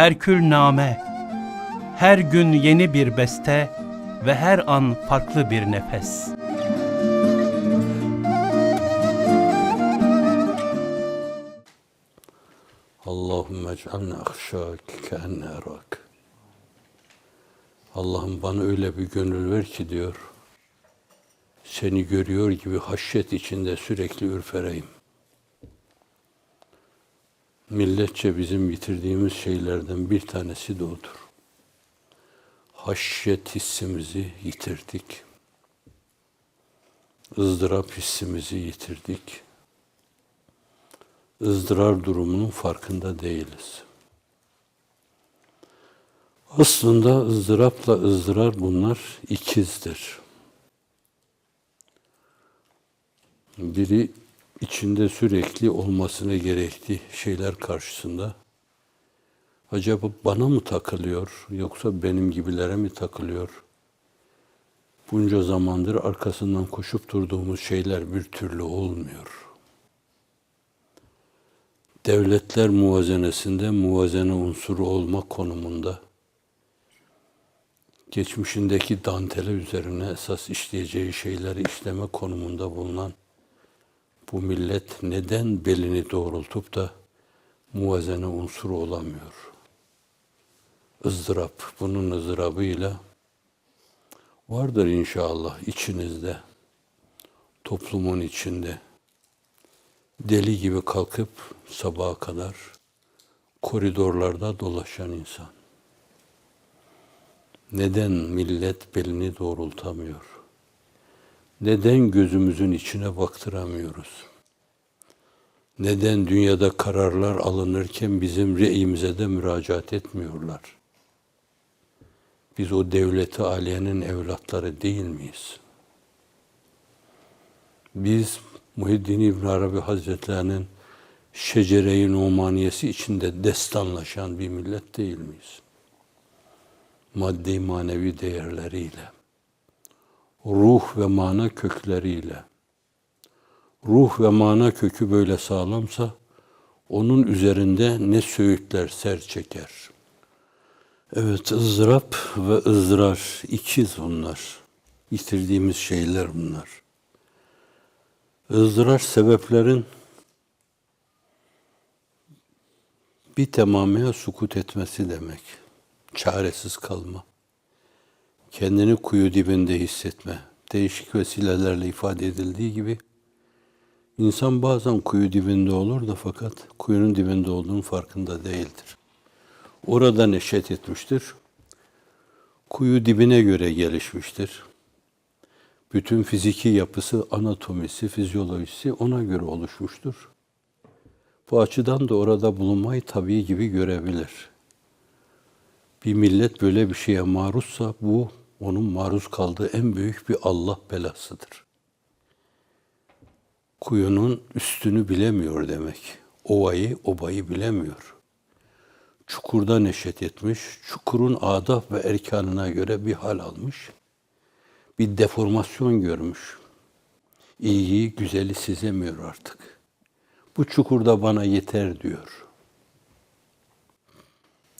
Herkül name, her gün yeni bir beste ve her an farklı bir nefes. Allahümme ec'alne ahşâk keenne erak. Allah'ım bana öyle bir gönül ver ki diyor, seni görüyor gibi haşyet içinde sürekli ürpereyim. Milletçe bizim yitirdiğimiz şeylerden bir tanesi de odur. Haşyet hissimizi yitirdik. ızdırap hissimizi yitirdik ızdırar durumunun farkında değiliz. Aslında ızdırapla ızdırar bunlar ikizdir. Biri içinde sürekli olmasına gerektiği şeyler karşısında. Acaba bana mı takılıyor yoksa benim gibilere mi takılıyor? Bunca zamandır arkasından koşup durduğumuz şeyler bir türlü olmuyor. Devletler muvazenesinde muvazene unsuru olma konumunda. Geçmişindeki dantele üzerine esas işleyeceği şeyleri işleme konumunda bulunan bu millet neden belini doğrultup da muvazene unsuru olamıyor? ızdırap, bunun ızdırabıyla vardır inşallah içinizde, toplumun içinde, deli gibi kalkıp sabaha kadar koridorlarda dolaşan insan. Neden millet belini doğrultamıyor? Neden gözümüzün içine baktıramıyoruz? Neden dünyada kararlar alınırken bizim re'imize de müracaat etmiyorlar? Biz o devleti aliyenin evlatları değil miyiz? Biz Muhiddin İbn Arabi Hazretlerinin şecere-i numaniyesi içinde destanlaşan bir millet değil miyiz? Maddi manevi değerleriyle, ruh ve mana kökleriyle. Ruh ve mana kökü böyle sağlamsa, onun üzerinde ne söğütler ser çeker. Evet, ızdırap ve ızdırar, ikiz bunlar. Yitirdiğimiz şeyler bunlar. ızdırar sebeplerin bir tamamıya sukut etmesi demek. Çaresiz kalma. Kendini kuyu dibinde hissetme. Değişik vesilelerle ifade edildiği gibi insan bazen kuyu dibinde olur da fakat kuyunun dibinde olduğunun farkında değildir. Orada neşet etmiştir. Kuyu dibine göre gelişmiştir. Bütün fiziki yapısı, anatomisi, fizyolojisi ona göre oluşmuştur. Bu açıdan da orada bulunmayı tabii gibi görebilir. Bir millet böyle bir şeye maruzsa bu onun maruz kaldığı en büyük bir Allah belasıdır. Kuyunun üstünü bilemiyor demek. Ovayı, obayı bilemiyor. Çukurda neşet etmiş, çukurun adab ve erkanına göre bir hal almış. Bir deformasyon görmüş. İyiyi, güzeli sezemiyor artık. Bu çukurda bana yeter diyor.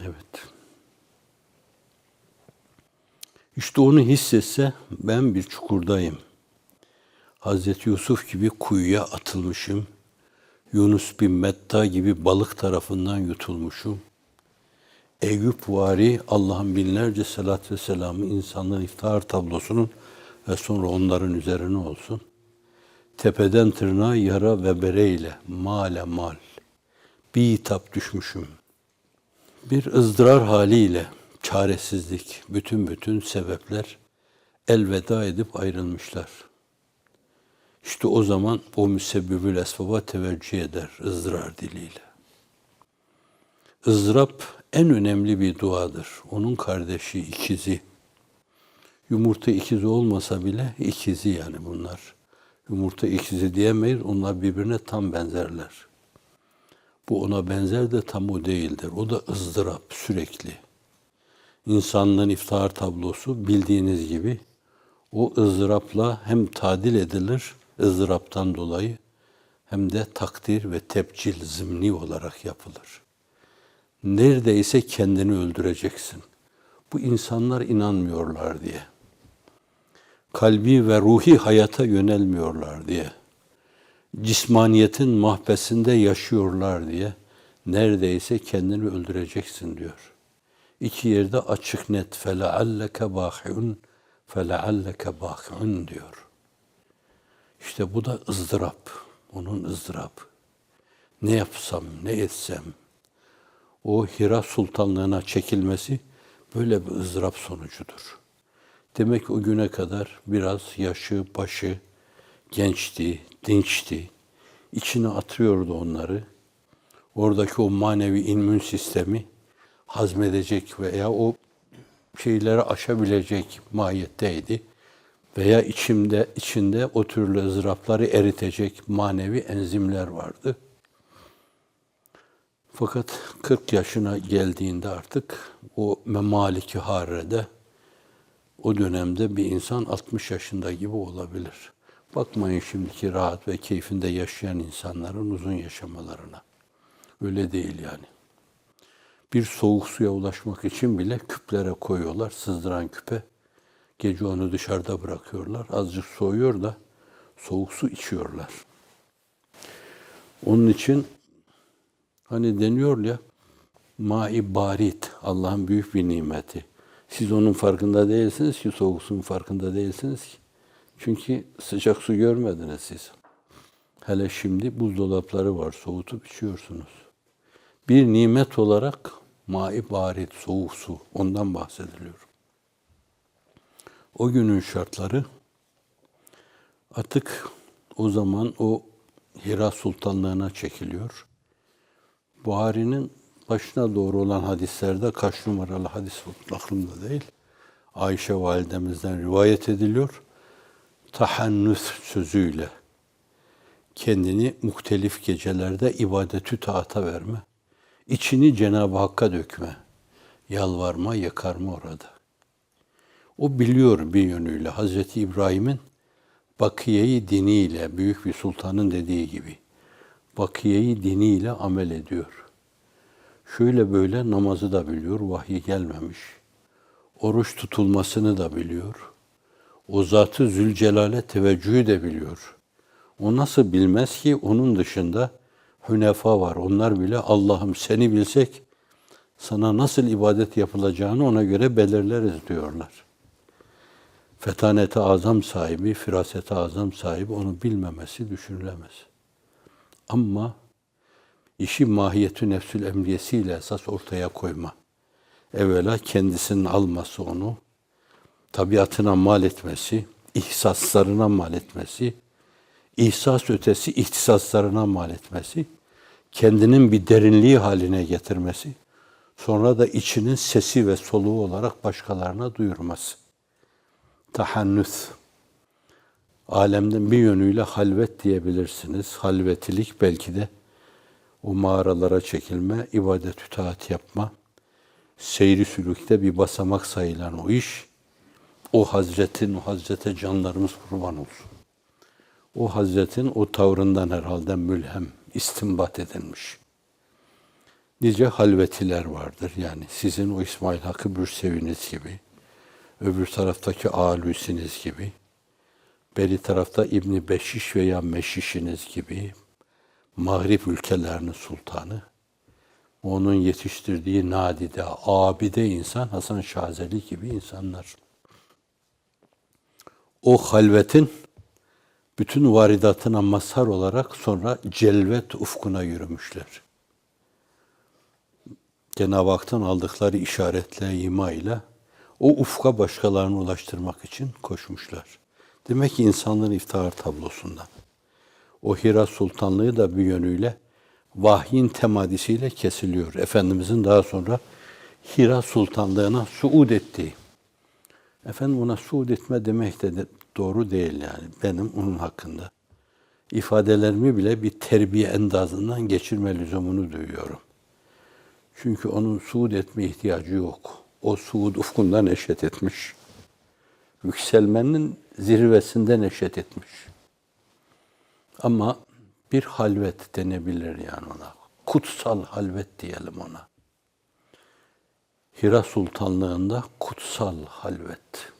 Evet. İşte onu hissetse ben bir çukurdayım. Hazreti Yusuf gibi kuyuya atılmışım. Yunus bin Metta gibi balık tarafından yutulmuşum. Eyüp vari Allah'ın binlerce salat ve selamı insanlığın iftihar tablosunun ve sonra onların üzerine olsun.'' Tepeden tırnağa yara ve bereyle, male mal. Bir hitap düşmüşüm. Bir ızdırar haliyle, çaresizlik, bütün bütün sebepler elveda edip ayrılmışlar. İşte o zaman o müsebbibül esbaba teveccüh eder ızdırar diliyle. ızdırap en önemli bir duadır. Onun kardeşi, ikizi. Yumurta ikizi olmasa bile ikizi yani bunlar yumurta ikizi diyemeyiz. Onlar birbirine tam benzerler. Bu ona benzer de tam o değildir. O da ızdırap sürekli. İnsanlığın iftihar tablosu bildiğiniz gibi o ızdırapla hem tadil edilir ızdıraptan dolayı hem de takdir ve tepcil zımni olarak yapılır. neredeyse kendini öldüreceksin. Bu insanlar inanmıyorlar diye. Kalbi ve ruhi hayata yönelmiyorlar diye. Cismaniyetin mahbesinde yaşıyorlar diye neredeyse kendini öldüreceksin diyor. İki yerde açık net felealleke bâhi'un felealleke bâhi'un diyor. İşte bu da ızdırap. Onun ızdırabı. Ne yapsam, ne etsem. O Hira sultanlığına çekilmesi böyle bir ızdırap sonucudur. Demek o güne kadar biraz yaşı, başı gençti, dinçti. İçine atıyordu onları. Oradaki o manevi immün sistemi hazmedecek veya o şeyleri aşabilecek mahiyetteydi. Veya içimde içinde o türlü ızdırapları eritecek manevi enzimler vardı. Fakat 40 yaşına geldiğinde artık o memaliki harrede o dönemde bir insan 60 yaşında gibi olabilir. Bakmayın şimdiki rahat ve keyfinde yaşayan insanların uzun yaşamalarına. Öyle değil yani. Bir soğuk suya ulaşmak için bile küplere koyuyorlar, sızdıran küpe. Gece onu dışarıda bırakıyorlar. Azıcık soğuyor da soğuk su içiyorlar. Onun için hani deniyor ya mai barit Allah'ın büyük bir nimeti. Siz onun farkında değilsiniz ki soğuk suyun farkında değilsiniz ki. Çünkü sıcak su görmediniz siz. Hele şimdi buzdolapları var soğutup içiyorsunuz. Bir nimet olarak mai barit soğuk su ondan bahsediliyor. O günün şartları artık o zaman o Hira Sultanlığına çekiliyor. Buhari'nin başına doğru olan hadislerde kaç numaralı hadis aklımda değil. Ayşe validemizden rivayet ediliyor. Tahannüs sözüyle kendini muhtelif gecelerde ibadetü taata verme. İçini Cenab-ı Hakk'a dökme. Yalvarma, yakarma orada. O biliyor bir yönüyle Hazreti İbrahim'in bakiyeyi diniyle, büyük bir sultanın dediği gibi, bakiyeyi diniyle amel ediyor. Şöyle böyle namazı da biliyor, vahiy gelmemiş. Oruç tutulmasını da biliyor. O zatı Zülcelal'e teveccühü de biliyor. O nasıl bilmez ki onun dışında hünefa var. Onlar bile Allah'ım seni bilsek sana nasıl ibadet yapılacağını ona göre belirleriz diyorlar. Fetanete azam sahibi, firasete azam sahibi onu bilmemesi düşünülemez. Ama işi mahiyetü nefsül emriyesiyle esas ortaya koyma. Evvela kendisinin alması onu, tabiatına mal etmesi, ihsaslarına mal etmesi, ihsas ötesi ihtisaslarına mal etmesi, kendinin bir derinliği haline getirmesi, sonra da içinin sesi ve soluğu olarak başkalarına duyurması. Tahannüs. Alemden bir yönüyle halvet diyebilirsiniz. Halvetilik belki de o mağaralara çekilme, ibadet taat yapma, seyri sülükte bir basamak sayılan o iş, o Hazretin, o Hazrete canlarımız kurban olsun. O Hazretin o tavrından herhalde mülhem, istimbat edilmiş. Nice halvetiler vardır yani sizin o İsmail Hakkı Bürsevi'niz gibi, öbür taraftaki Alusi'niz gibi, beri tarafta İbni Beşiş veya Meşiş'iniz gibi, Mağrip ülkelerinin sultanı, onun yetiştirdiği nadide, abide insan Hasan Şazeli gibi insanlar. O halvetin bütün varidatına mazhar olarak sonra celvet ufkuna yürümüşler. Cenab-ı Hak'tan aldıkları işaretle, ima ile o ufka başkalarını ulaştırmak için koşmuşlar. Demek ki insanlığın iftihar tablosundan. O Hira Sultanlığı da bir yönüyle vahyin temadisiyle kesiliyor. Efendimizin daha sonra Hira Sultanlığına suud ettiği. Efendim ona suud etme demek de, doğru değil yani. Benim onun hakkında ifadelerimi bile bir terbiye endazından geçirme lüzumunu duyuyorum. Çünkü onun suud etme ihtiyacı yok. O suud ufkundan neşet etmiş. Yükselmenin zirvesinden neşet etmiş. Ama bir halvet denebilir yani ona. Kutsal halvet diyelim ona. Hira Sultanlığında kutsal halvet.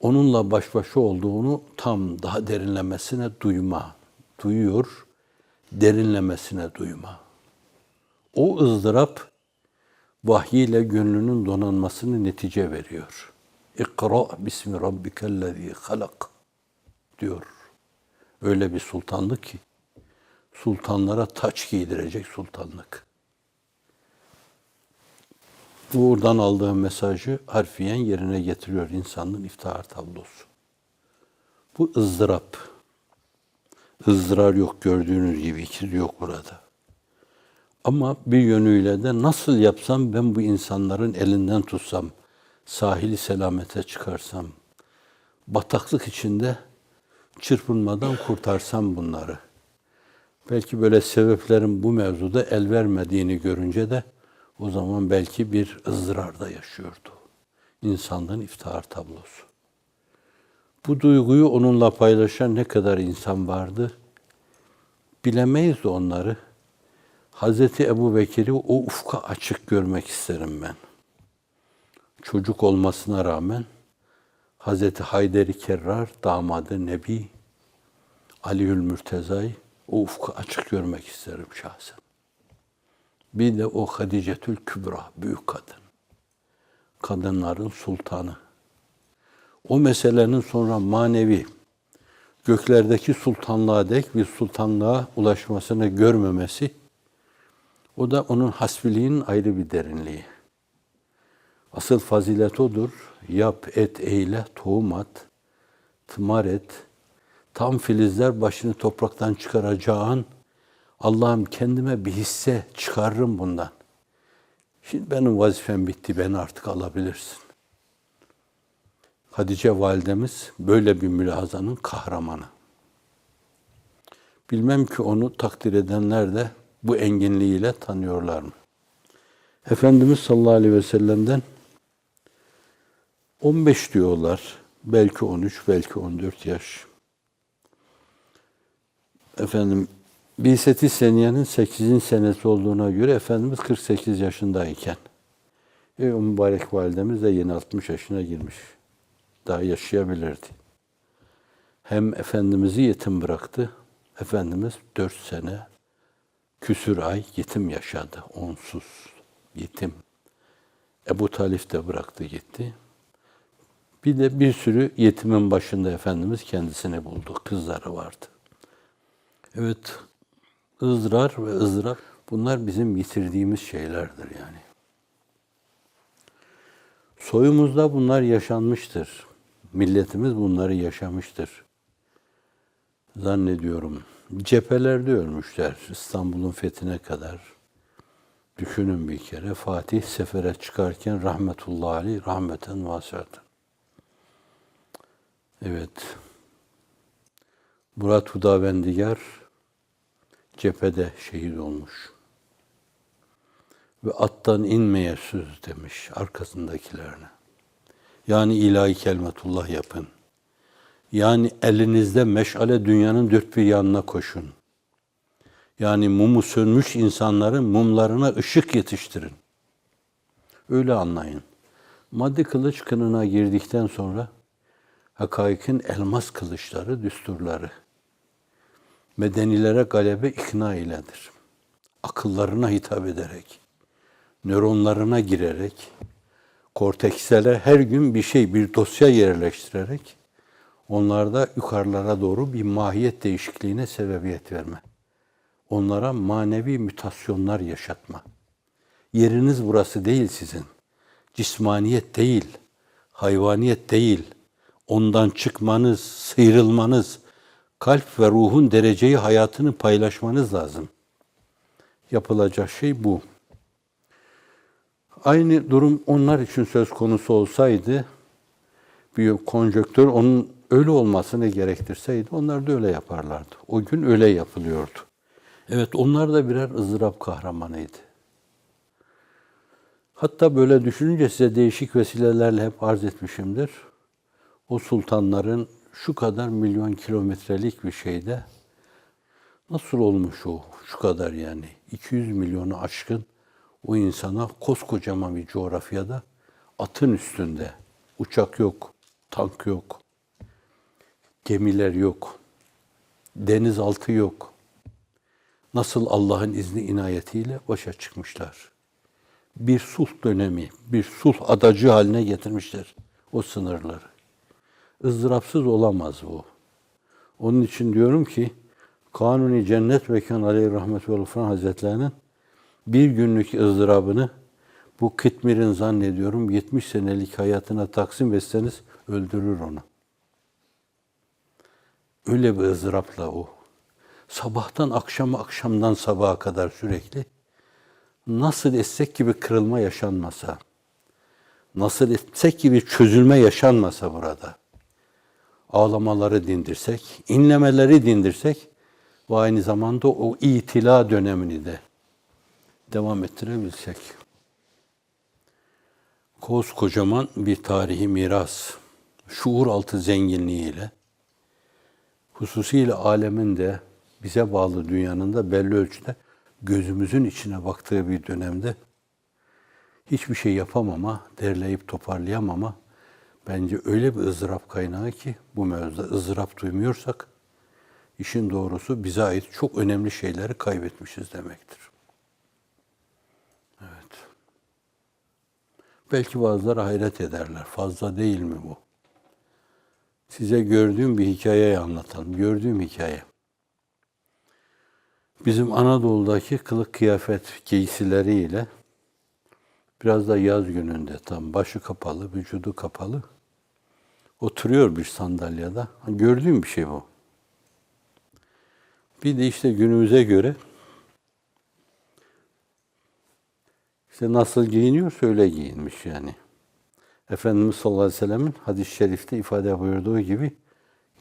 Onunla baş başa olduğunu tam daha derinlemesine duyma. Duyuyor, derinlemesine duyma. O ızdırap vahyiyle gönlünün donanmasını netice veriyor. İkra bismi rabbikellezi halak diyor. Öyle bir sultanlık ki sultanlara taç giydirecek sultanlık. Buradan aldığı mesajı harfiyen yerine getiriyor insanlığın iftihar tablosu. Bu ızdırap. ızdırar yok gördüğünüz gibi ikiz yok burada. Ama bir yönüyle de nasıl yapsam ben bu insanların elinden tutsam, sahili selamete çıkarsam, bataklık içinde çırpınmadan kurtarsam bunları. Belki böyle sebeplerin bu mevzuda el vermediğini görünce de o zaman belki bir ızdırarda yaşıyordu. İnsanlığın iftihar tablosu. Bu duyguyu onunla paylaşan ne kadar insan vardı? Bilemeyiz onları. Hazreti Ebu Bekir'i o ufka açık görmek isterim ben. Çocuk olmasına rağmen Hazreti Hayderi Kerrar, damadı Nebi, Aliül Mürteza'yı o ufku açık görmek isterim şahsen. Bir de o Hadicetül Kübra, büyük kadın. Kadınların sultanı. O meselenin sonra manevi, göklerdeki sultanlığa dek bir sultanlığa ulaşmasını görmemesi, o da onun hasbiliğinin ayrı bir derinliği. Asıl fazilet odur. Yap, et, eyle, tohum at, tımar et. Tam filizler başını topraktan çıkaracağın Allah'ım kendime bir hisse çıkarırım bundan. Şimdi benim vazifem bitti, beni artık alabilirsin. Hatice validemiz böyle bir mülazanın kahramanı. Bilmem ki onu takdir edenler de bu enginliğiyle tanıyorlar mı? Efendimiz sallallahu aleyhi ve sellem'den 15 diyorlar. Belki 13, belki 14 yaş. Efendim Bilseti Seniye'nin 8. senesi olduğuna göre Efendimiz 48 yaşındayken e, mübarek validemiz de yeni 60 yaşına girmiş. Daha yaşayabilirdi. Hem Efendimiz'i yetim bıraktı. Efendimiz 4 sene küsür ay yetim yaşadı. Onsuz yetim. Ebu Talif de bıraktı gitti. Bir de bir sürü yetimin başında Efendimiz kendisini buldu. Kızları vardı. Evet, ızdırar ve ızdırap bunlar bizim yitirdiğimiz şeylerdir yani. Soyumuzda bunlar yaşanmıştır. Milletimiz bunları yaşamıştır. Zannediyorum. Cephelerde ölmüşler İstanbul'un fethine kadar. Düşünün bir kere Fatih sefere çıkarken rahmetullahi aleyh rahmeten vasıatın. Evet. Murat Hudavendigar cephede şehit olmuş. Ve attan inmeye söz demiş arkasındakilerine. Yani ilahi kelimetullah yapın. Yani elinizde meşale dünyanın dört bir yanına koşun. Yani mumu sönmüş insanların mumlarına ışık yetiştirin. Öyle anlayın. Maddi kılıç kınına girdikten sonra hakaikin elmas kılıçları, düsturları medenilere galebe ikna iledir. Akıllarına hitap ederek, nöronlarına girerek, kortekslere her gün bir şey, bir dosya yerleştirerek onlarda yukarılara doğru bir mahiyet değişikliğine sebebiyet verme. Onlara manevi mütasyonlar yaşatma. Yeriniz burası değil sizin. Cismaniyet değil, hayvaniyet değil. Ondan çıkmanız, sıyrılmanız, kalp ve ruhun dereceyi hayatını paylaşmanız lazım. Yapılacak şey bu. Aynı durum onlar için söz konusu olsaydı, bir konjöktör onun öyle olmasını gerektirseydi onlar da öyle yaparlardı. O gün öyle yapılıyordu. Evet onlar da birer ızdırap kahramanıydı. Hatta böyle düşününce size değişik vesilelerle hep arz etmişimdir. O sultanların şu kadar milyon kilometrelik bir şeyde nasıl olmuş o şu kadar yani 200 milyonu aşkın o insana koskocaman bir coğrafyada atın üstünde uçak yok, tank yok, gemiler yok, denizaltı yok. Nasıl Allah'ın izni inayetiyle başa çıkmışlar. Bir sulh dönemi, bir sulh adacı haline getirmişler o sınırları. Izdırapsız olamaz bu. Onun için diyorum ki Kanuni Cennet Mekan Aleyhi Rahmet ve Gufran Hazretlerinin bir günlük ızdırabını bu Kıtmir'in zannediyorum 70 senelik hayatına taksim etseniz öldürür onu. Öyle bir ızdırapla o. Sabahtan akşama, akşamdan sabaha kadar sürekli nasıl etsek gibi kırılma yaşanmasa, nasıl etsek gibi çözülme yaşanmasa burada, ağlamaları dindirsek, inlemeleri dindirsek ve aynı zamanda o itila dönemini de devam ettirebilsek. Koskocaman bir tarihi miras, şuur altı zenginliğiyle, hususiyle alemin de bize bağlı dünyanın da belli ölçüde gözümüzün içine baktığı bir dönemde hiçbir şey yapamama, derleyip toparlayamama bence öyle bir ızdırap kaynağı ki bu mevzuda ızdırap duymuyorsak işin doğrusu bize ait çok önemli şeyleri kaybetmişiz demektir. Evet. Belki bazıları hayret ederler. Fazla değil mi bu? Size gördüğüm bir hikayeyi anlatalım. Gördüğüm hikaye. Bizim Anadolu'daki kılık kıyafet giysileriyle biraz da yaz gününde tam başı kapalı, vücudu kapalı oturuyor bir sandalyede. Gördüğüm bir şey bu. Bir de işte günümüze göre işte nasıl giyiniyorsa öyle giyinmiş yani. Efendimiz sallallahu aleyhi ve sellemin hadis-i şerifte ifade buyurduğu gibi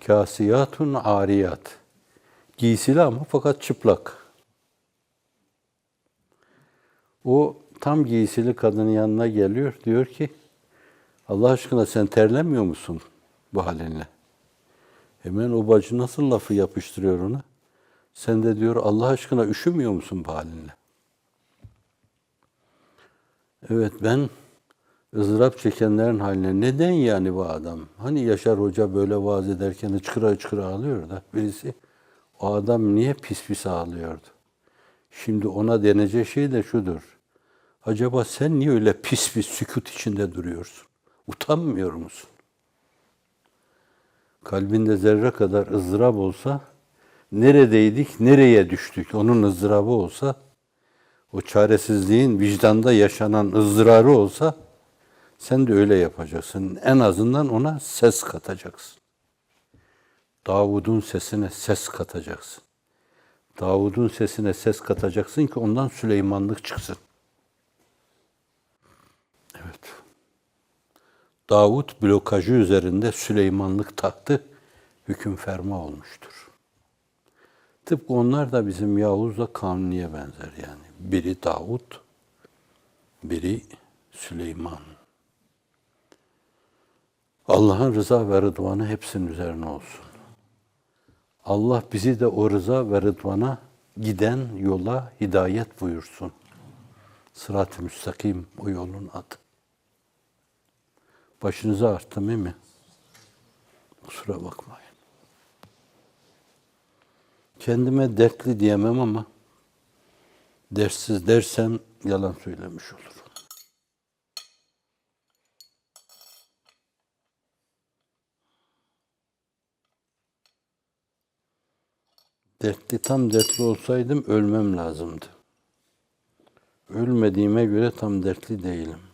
kasiyatun ariyat. Giysili ama fakat çıplak. O tam giysili kadının yanına geliyor. Diyor ki Allah aşkına sen terlemiyor musun bu halinle? Hemen o bacı nasıl lafı yapıştırıyor ona? Sen de diyor Allah aşkına üşümüyor musun bu halinle? Evet ben ızdırap çekenlerin haline neden yani bu adam? Hani Yaşar Hoca böyle vaaz ederken hıçkıra hıçkıra ağlıyor da birisi o adam niye pis pis ağlıyordu? Şimdi ona denecek şey de şudur. Acaba sen niye öyle pis bir sükut içinde duruyorsun? Utanmıyor musun? Kalbinde zerre kadar ızdırap olsa, neredeydik, nereye düştük? Onun ızdırabı olsa, o çaresizliğin vicdanda yaşanan ızdırarı olsa, sen de öyle yapacaksın. En azından ona ses katacaksın. Davud'un sesine ses katacaksın. Davud'un sesine ses katacaksın ki ondan Süleymanlık çıksın. Evet. Davud blokajı üzerinde Süleymanlık taktı, hüküm ferma olmuştur. Tıpkı onlar da bizim Yavuz'la Kanuni'ye benzer yani. Biri Davud, biri Süleyman. Allah'ın rıza ve rıdvanı hepsinin üzerine olsun. Allah bizi de o rıza ve rıdvana giden yola hidayet buyursun. Sırat-ı müstakim o yolun adı. Başınızı arttım değil mi? Kusura bakmayın. Kendime dertli diyemem ama dersiz dersem yalan söylemiş olurum. Dertli tam dertli olsaydım ölmem lazımdı. Ölmediğime göre tam dertli değilim.